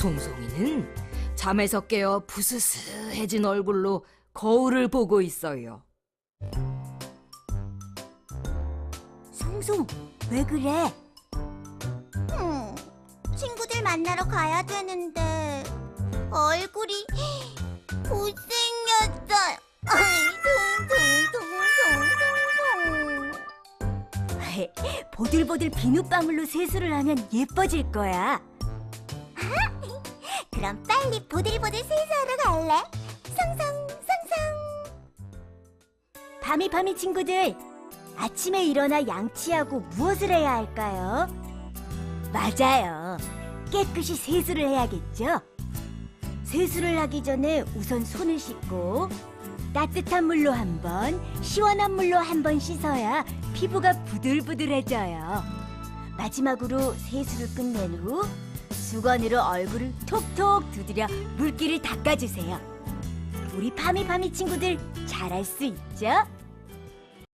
송송이는 잠에서 깨어 부스스해진 얼굴로 거울을 보고 있어요. 송송, 왜 그래? 음, 친구들 만나러 가야 되는데 얼굴이 못생 보들보들 비눗방울로 세수를 하면 예뻐질 거야. 그럼 빨리 보들보들 세수하러 갈래? 송송송송. 밤이 밤이 친구들, 아침에 일어나 양치하고 무엇을 해야 할까요? 맞아요. 깨끗이 세수를 해야겠죠? 세수를 하기 전에 우선 손을 씻고 따뜻한 물로 한 번, 시원한 물로 한 번 씻어야 피부가 부들부들해져요. 마지막으로 세수를 끝낸 후 수건으로 얼굴을 톡톡 두드려 물기를 닦아주세요. 우리 파미파미 친구들 잘할 수 있죠?